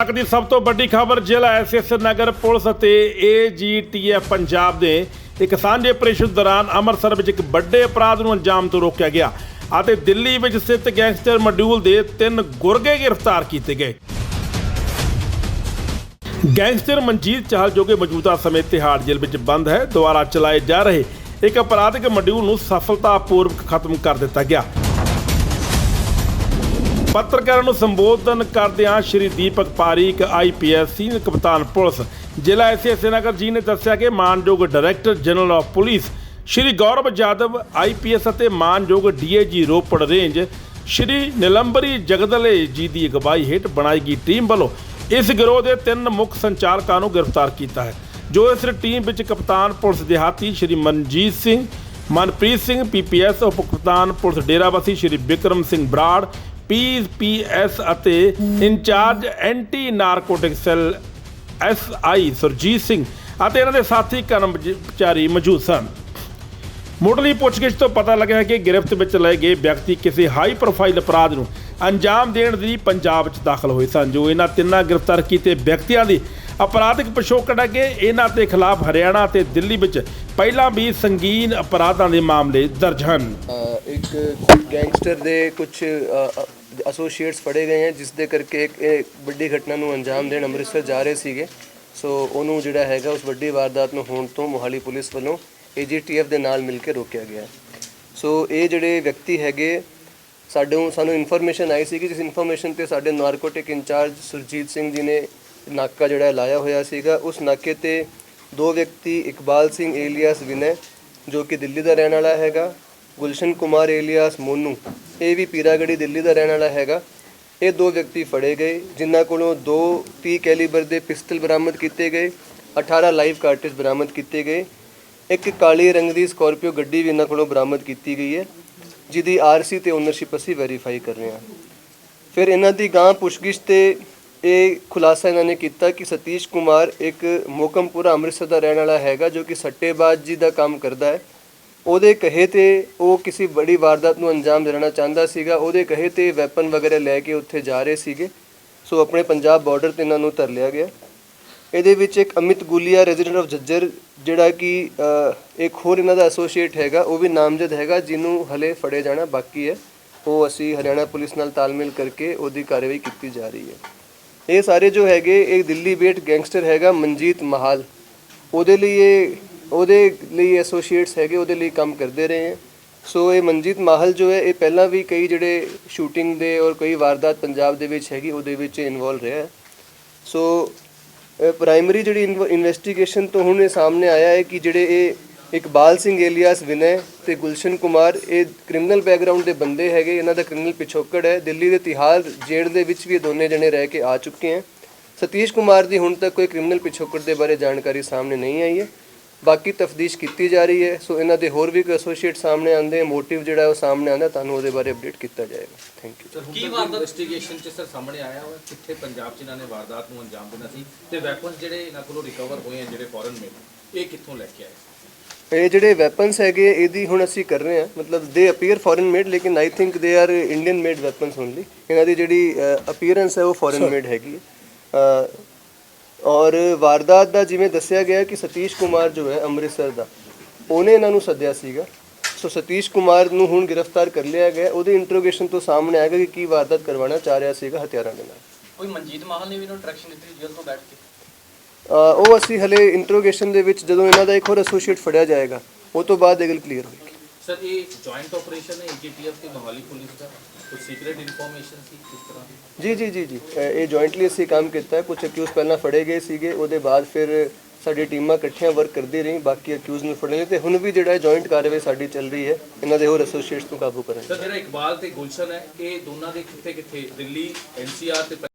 ਤੱਕ ਦੀ ਸਭ ਤੋਂ ਵੱਡੀ ਖਬਰ ਜ਼ਿਲ੍ਹਾ ਐਸਐਸ ਨਗਰ ਪੁਲਿਸ ਅਤੇ A G T F Punjab ਦੇ ਇੱਕ ਸਾਂਝੇ ਆਪਰੇਸ਼ਨ ਦੌਰਾਨ ਅੰਮ੍ਰਿਤਸਰ ਵਿੱਚ ਇੱਕ ਵੱਡੇ ਅਪਰਾਧ ਨੂੰ ਅੰਜਾਮ ਤੋਂ ਰੋਕਿਆ ਗਿਆ ਅਤੇ ਦਿੱਲੀ ਵਿੱਚ ਸਥਿਤ ਗੈਂਗਸਟਰ ਮੋਡਿਊਲ ਦੇ ਤਿੰਨ ਗੁਰਗੇ ਗ੍ਰਿਫਤਾਰ ਕੀਤੇ ਗਏ। ਗੈਂਗਸਟਰ ਮਨਜੀਤ ਚਾਹਲ ਜੋ ਕਿ ਮੌਜੂਦਾ ਸਮੇਂ ਤਿਹਾੜ ਜੇਲ੍ਹ ਵਿੱਚ ਬੰਦ ਹੈ। ਦੁਆਰਾ ਚਲਾਏ ਜਾ ਰਹੇ ਇੱਕ ਅਪਰਾਧਿਕ ਮੋਡਿਊਲ ਨੂੰ ਸਫਲਤਾਪੂਰਵਕ ਖਤਮ ਕਰ ਦਿੱਤਾ ਗਿਆ। ਪੱਤਰਕਾਰਾਂ ਨੂੰ ਸੰਬੋਧਨ ਕਰਦਿਆਂ ਸ਼੍ਰੀ ਦੀਪਕ ਪਾਰੀਕ ਆਈਪੀਐਸ ਸੀਨੀਅਰ ਕਪਤਾਨ ਪੁਲਿਸ, ਜ਼ਿਲ੍ਹਾ ਐਸਐਸ ਨਗਰ ਜੀ ਨੇ ਦੱਸਿਆ ਕਿ ਮਾਨਯੋਗ director general of police Shri Gaurav Yadav IPS ਅਤੇ ਮਾਨਯੋਗ ਡੀਏਜੀ ਰੋਪੜ ਰੇਂਜ ਸ਼੍ਰੀ ਨਿਲੰਬਰੀ ਜਗਦਲੇ ਜੀ ਦੀ ਅਗਵਾਈ ਹੇਠ ਬਣਾਈ ਗਈ ਟੀਮ ਵੱਲੋਂ ਇਸ ਗਿਰੋਹ ਦੇ ਤਿੰਨ ਮੁੱਖ ਸੰਚਾਲਕਾਂ ਨੂੰ ਗ੍ਰਿਫਤਾਰ ਕੀਤਾ ਹੈ, ਜੋ ਇਸ ਟੀਮ ਵਿੱਚ ਕਪਤਾਨ ਪੁਲਿਸ ਦਿਹਾਤੀ ਸ਼੍ਰੀ ਮਨਜੀਤ ਸਿੰਘ, ਮਨਪ੍ਰੀਤ ਸਿੰਘ ਪੀਪੀਐਸ ਉਪ ਕਪਤਾਨ ਪੁਲਿਸ ਡੇਰਾਬੱਸੀ ਸ਼੍ਰੀ ਬਿਕਰਮ ਸਿੰਘ ਬਰਾੜ ਪੀਪੀਐਸ ਅਤੇ incharge anti narcotic cell SI Surjit Singh ਅਤੇ ਇਹਨਾਂ ਦੇ ਸਾਥੀ ਕਰਮਚਾਰੀ ਮੌਜੂਦ ਸਨ। ਮੁੱਢਲੀ ਪੁੱਛਗਿੱਛ ਤੋਂ ਪਤਾ ਲੱਗਿਆ ਕਿ ਗ੍ਰਿਫਤ ਵਿੱਚ ਲਏ ਗਏ ਵਿਅਕਤੀ ਕਿਸੇ ਹਾਈ ਪ੍ਰੋਫਾਈਲ ਅਪਰਾਧ ਨੂੰ ਅੰਜਾਮ ਦੇਣ ਲਈ ਪੰਜਾਬ ਵਿੱਚ ਦਾਖਲ ਹੋਏ ਸਨ, ਜੋ ਇਹਨਾਂ ਤਿੰਨਾਂ ਗ੍ਰਿਫਤਾਰ ਕੀਤੇ ਵਿਅਕਤੀਆਂ ਦੀ ਅਪਰਾਧਿਕ ਪਿਛੋਕੜ ਹੈ ਕਿ ਇਹਨਾਂ ਦੇ ਖਿਲਾਫ ਹਰਿਆਣਾ ਅਤੇ ਦਿੱਲੀ ਵਿੱਚ ਪਹਿਲਾਂ ਵੀ ਸੰਗੀਨ ਅਪਰਾਧਾਂ ਦੇ ਮਾਮਲੇ ਦਰਜ ਹਨ। ਇੱਕ ਗੈਂਗਸਟਰ ਦੇ ਕੁਝ ਐਸੋਸੀਏਟਸ ਫੜੇ ਗਏ ਹਨ ਜਿਸ ਦੇ ਕਰਕੇ ਇੱਕ, ਇਹ ਵੱਡੀ ਘਟਨਾ ਨੂੰ ਅੰਜਾਮ ਦੇਣ ਅੰਮ੍ਰਿਤਸਰ ਜਾ ਰਹੇ ਸੀਗੇ। ਸੋ ਉਹਨੂੰ ਜਿਹੜਾ ਹੈਗਾ, ਉਸ ਵੱਡੀ ਵਾਰਦਾਤ ਨੂੰ ਹੋਣ ਤੋਂ ਮੋਹਾਲੀ ਪੁਲਿਸ ਵੱਲੋਂ ਏਜੀਟੀਐਫ ਦੇ ਨਾਲ ਮਿਲ ਕੇ ਰੋਕਿਆ ਗਿਆ ਸੋ ਇਹ ਜਿਹੜੇ ਵਿਅਕਤੀ ਹੈਗੇ, ਸਾਡੇ ਨੂੰ ਸਾਨੂੰ ਇਨਫੋਰਮੇਸ਼ਨ ਆਈ ਸੀ ਕਿ ਜਿਸ ਇਨਫੋਰਮੇਸ਼ਨ ਤੇ ਸਾਡੇ ਨਾਰਕੋਟਿਕ ਇੰਚਾਰਜ ਸੁਰਜੀਤ ਸਿੰਘ ਜੀ ਨੇ ਨਾਕਾ ਜਿਹੜਾ ਲਾਇਆ ਹੋਇਆ ਸੀਗਾ। ਉਸ ਨਾਕੇ ਤੇ ਦੋ ਵਿਅਕਤੀ, ਇਕਬਾਲ ਸਿੰਘ ਏਲੀਆਸ ਵਿਨੈ, ਜੋ ਕਿ ਦਿੱਲੀ ਦਾ ਰਹਿਣ ਵਾਲਾ ਹੈਗਾ, ਗੁਲਸ਼ਨ ਕੁਮਾਰ ਏਲੀਆਸ ਮੋਨੂ ਇਹ ਵੀ ਪੀਰਾਗੜੀ ਦਿੱਲੀ ਦਾ ਰਹਿਣ ਵਾਲਾ ਹੈਗਾ। ਇਹ ਦੋ ਵਿਅਕਤੀ ਫੜੇ ਗਏ, ਜਿਨ੍ਹਾਂ ਕੋਲੋਂ ਦੋ 30 ਕੈਲੀਬਰ ਦੇ ਪਿਸਟਲ ਬਰਾਮਦ ਕੀਤੇ ਗਏ 18 ਲਾਈਵ ਕਾਰਟਿਜ ਬਰਾਮਦ ਕੀਤੇ ਗਏ, ਇੱਕ ਕਾਲੀ ਰੰਗ ਦੀ ਸਕਾਰਪੀਓ ਗੱਡੀ ਵੀ ਇਹਨਾਂ ਕੋਲੋਂ ਬਰਾਮਦ ਕੀਤੀ ਗਈ ਹੈ, ਜਿਹਦੀ ਆਰਸੀ ਤੇ ਓਨਰਸ਼ਿਪ ਅਸੀਂ ਵੈਰੀਫਾਈ ਕਰ ਰਹੇ ਹਾਂ। ਫਿਰ ਇਹਨਾਂ ਦੀ ਗਾਂ ਪੁੱਛਗਿੱਛ ਤੇ ਇਹ ਖੁਲਾਸਾ ਇਹਨਾਂ ਨੇ ਕੀਤਾ ਕਿ ਸਤੀਸ਼ ਕੁਮਾਰ ਇੱਕ ਮੋਕਮਪੁਰਾ ਅੰਮ੍ਰਿਤਸਰ ਦਾ ਰਹਿਣ ਵਾਲਾ ਹੈਗਾ, ਜੋ ਕਿ ਸੱਟੇਬਾਜ਼ ਜੀ ਦਾ ਕੰਮ ਕਰਦਾ ਹੈ। ਉਹਦੇ ਕਹੇ ਤੇ ਉਹ ਕਿਸੇ ਬੜੀ ਵਾਰਦਾਤ ਨੂੰ ਅੰਜਾਮ ਦੇਣਾ ਚਾਹੁੰਦਾ ਸੀਗਾ, ਉਹਦੇ ਕਹੇ ਤੇ ਵੈਪਨ ਵਗੈਰਾ ਲੈ ਕੇ ਉੱਥੇ ਜਾ ਰਹੇ ਸੀਗੇ। ਸੋ ਆਪਣੇ ਪੰਜਾਬ ਬਾਰਡਰ ਤੇ ਇਹਨਾਂ ਨੂੰ ਧਰ ਲਿਆ ਗਿਆ। ਇਹਦੇ ਵਿੱਚ ਇੱਕ ਅਮਿਤ ਗੁਲੀਆ ਰੈਜ਼ੀਡੈਂਟ ਆਫ ਜੱਜਰ, ਜਿਹੜਾ ਕਿ ਇੱਕ ਹੋਰ ਇਹਨਾਂ ਦਾ ਐਸੋਸੀਏਟ ਹੈਗਾ, ਉਹ ਵੀ ਨਾਮਜ਼ਦ ਹੈਗਾ, ਜਿਹਨੂੰ ਹਲੇ ਫੜੇ ਜਾਣਾ ਬਾਕੀ ਹੈ। ਉਹ ਅਸੀਂ ਹਰਿਆਣਾ ਪੁਲਿਸ ਨਾਲ ਤਾਲਮੇਲ ਕਰਕੇ ਉਹਦੀ ਕਾਰਵਾਈ ਕੀਤੀ ਜਾ ਰਹੀ ਹੈ। ਇਹ ਸਾਰੇ ਜੋ ਹੈਗੇ, ਇਹ ਦਿੱਲੀ ਬੇਟ ਗੈਂਗਸਟਰ ਹੈਗਾ ਮਨਜੀਤ ਮਹਾਲ। ਉਹਦੇ ਲਈ ਇਹ ਉਹਦੇ ਲਈ ਐਸੋਸੀਏਟਸ ਹੈਗੇ, ਉਹਦੇ ਲਈ ਕੰਮ ਕਰਦੇ ਰਹੇ ਹੈ। ਸੋ ਇਹ ਮਨਜੀਤ ਮਾਹਲ ਜੋ ਹੈ, ਇਹ ਪਹਿਲਾਂ ਵੀ ਕਈ ਜਿਹੜੇ ਸ਼ੂਟਿੰਗ ਦੇ ਔਰ ਕਈ ਵਾਰਦਾਤ ਪੰਜਾਬ ਦੇ ਵਿੱਚ ਹੈਗੀ, ਉਹਦੇ ਵਿੱਚ ਇਨਵੋਲਵ ਰਿਹਾ ਹੈ। ਸੋ ਪ੍ਰਾਇਮਰੀ ਜਿਹੜੀ ਇਨਵੈਸਟੀਗੇਸ਼ਨ ਤੋਂ ਹੁਣ ਇਹ ਸਾਹਮਣੇ ਆਇਆ ਹੈ ਕਿ ਜਿਹੜੇ ਇਹ ਇਕਬਾਲ ਸਿੰਘ ਏਲੀਆਸ ਵਿਨੈ ਤੇ ਗੁਲਸ਼ਨ ਕੁਮਾਰ, ਇਹ ਕ੍ਰਿਮੀਨਲ ਬੈਕਗ੍ਰਾਉਂਡ ਦੇ ਬੰਦੇ ਹੈਗੇ, ਇਹਨਾਂ ਦਾ ਕ੍ਰਿਮੀਨਲ ਪਿਛੋਕੜ ਹੈ। ਦਿੱਲੀ ਦੇ ਤਿਹਾਰ ਜੇਲ੍ਹ ਦੇ ਵਿੱਚ ਵੀ ਇਹ ਦੋਨੇ ਜਣੇ ਰਹਿ ਕੇ ਆ ਚੁੱਕੇ ਹਨ ਸਤੀਸ਼ ਕੁਮਾਰ ਦੀ ਹੁਣ ਤੱਕ ਕੋਈ ਕ੍ਰਿਮੀਨਲ ਪਿਛੋਕੜ ਦੇ ਬਾਰੇ ਜਾਣਕਾਰੀ ਸਾਹਮਣੇ ਨਹੀਂ ਆਈ ਹੈ। ਬਾਕੀ ਤਫਤੀਸ਼ ਕੀਤੀ ਜਾ ਰਹੀ ਹੈ ਸੋ ਇਹਨਾਂ ਦੇ ਹੋਰ ਵੀ ਕੋਈ ਐਸੋਸੀਏਟ ਸਾਹਮਣੇ ਆਉਂਦੇ ਮੋਟਿਵ ਜਿਹੜਾ ਹੈ ਉਹ ਸਾਹਮਣੇ ਆਉਂਦਾ ਤੁਹਾਨੂੰ ਉਹਦੇ ਬਾਰੇ ਅਪਡੇਟ ਕੀਤਾ ਜਾਏਗਾ। ਥੈਂਕ ਯੂ ਕੀ ਵਾਰਦਾਤ ਇਨਵੈਸਟੀਗੇਸ਼ਨ ਚ ਸਰ ਸਾਹਮਣੇ ਆਇਆ ਹੋਇਆ ਕਿੱਥੇ ਪੰਜਾਬ ਚ ਇਹਨਾਂ ਨੇ ਵਾਰਦਾਤ ਨੂੰ ਅੰਜਾਮ ਦੇਣਾ ਸੀ? ਤੇ ਵੈਪਨਸ ਜਿਹੜੇ ਇਹਨਾਂ ਕੋਲੋਂ ਰਿਕਵਰ ਹੋਏ ਆ ਜਿਹੜੇ ਫੋਰਨ ਮੇਡ ਇਹ ਕਿੱਥੋਂ ਲੈ ਕੇ ਆਏ? ਇਹ ਜਿਹੜੇ ਵੈਪਨਸ ਹੈਗੇ ਇਹਦੀ ਹੁਣ ਅਸੀਂ ਕਰ ਰਹੇ ਹਾਂ ਮਤਲਬ ਦੇ ਅਪੀਅਰ ਫੋਰਨ ਮੇਡ ਲੇਕਿਨ I think they are Indian made weapons only ਇਹਨਾਂ ਦੀ ਜਿਹੜੀ ਅਪੀਅਰੈਂਸ ਹੈ ਉਹ ਫੋਰਨ ਮੇਡ ਹੈਗੀ ਹੈ। ਔਰ ਵਾਰਦਾਤ ਦਾ ਜਿਵੇਂ ਦੱਸਿਆ ਗਿਆ ਕਿ ਸਤੀਸ਼ ਕੁਮਾਰ ਜੋ ਹੈ ਅੰਮ੍ਰਿਤਸਰ ਦਾ ਉਹਨੇ ਇਹਨਾਂ ਨੂੰ ਸੱਦਿਆ ਸੀਗਾ। ਸੋ ਸਤੀਸ਼ ਕੁਮਾਰ ਨੂੰ ਹੁਣ ਗ੍ਰਿਫਤਾਰ ਕਰ ਲਿਆ ਗਿਆ। ਉਹਦੇ ਇੰਟਰੋਗੇਸ਼ਨ ਤੋਂ ਸਾਹਮਣੇ ਆਏਗਾ ਕਿ ਕੀ ਵਾਰਦਾਤ ਕਰਵਾਉਣਾ ਚਾਹ ਰਿਹਾ ਸੀਗਾ ਹਥਿਆਰਾਂ ਦੇ ਨਾਲ। ਕੋਈ ਮਨਜੀਤ ਮਾਹਲ ਨੇ ਵੀ ਉਹਨੂੰ ਡਾਇਰੈਕਸ਼ਨ ਦਿੱਤੀ ਜੇਲ੍ਹ ਤੋਂ ਬੈਠ ਕੇ? ਉਹ ਅਸੀਂ ਹਲੇ ਇੰਟਰੋਗੇਸ਼ਨ ਦੇ ਵਿੱਚ ਜਦੋਂ ਇਹਨਾਂ ਦਾ ਇੱਕ ਹੋਰ ਐਸੋਸੀਏਟ ਫੜਿਆ ਜਾਏਗਾ ਉਹ ਤੋਂ ਬਾਅਦ ਇਹ ਗੱਲ ਕਲੀਅਰ ਹੋਏਗੀ। ਸਰ ਇਹ ਜੁਆਇੰਟ ਆਪਰੇਸ਼ਨ ਹੈ ਏਜੀਟੀਐਫ ਤੇ ਮੋਹਾਲੀ ਪੁਲਿਸ ਦਾ? ਕੋਈ ਸੀਕ੍ਰੀਟ ਇਨਫੋਰਮੇਸ਼ਨ ਸੀ ਕਿਸ ਤਰ੍ਹਾਂ ਦੀ ਜੀ ਜੀ ਜੀ ਜੀ ਅ, ਇਹ ਜੁਆਇੰਟਲੀ ਅਸੀਂ ਕੰਮ ਕੀਤਾ ਕੁਝ ਅਕਿਊਜ਼ ਪਹਿਲਾਂ ਫੜੇ ਗਏ ਸੀਗੇ ਉਹਦੇ ਬਾਅਦ ਫਿਰ ਸਾਡੀ ਟੀਮਾਂ ਇਕੱਠੀਆਂ ਵਰਕ ਕਰਦੀ ਰਹੀ ਬਾਕੀ ਅਕਿਊਜ਼ ਨੂੰ ਫੜਨ ਲਈ ਤੇ ਹੁਣ ਵੀ ਜਿਹੜਾ ਜੁਆਇੰਟ ਕਾਰਵਾਈ ਸਾਡੀ ਚੱਲ ਰਹੀ ਹੈ ਇਹਨਾਂ ਦੇ ਹੋਰ ਐਸੋਸੀਏਟਸ ਨੂੰ ਕਾਬੂ ਕਰਨ ਲਈ ਸਰ ਜਿਹੜਾ ਇਕਬਾਲ ਤੇ ਗੁਲਸ਼ਨ ਹੈ ਇਹ ਦੋਨਾਂ ਦੇ ਕਿੱਥੇ ਕਿੱਥੇ ਦਿੱਲੀ ਐਨਸੀਆਰ ਤੇ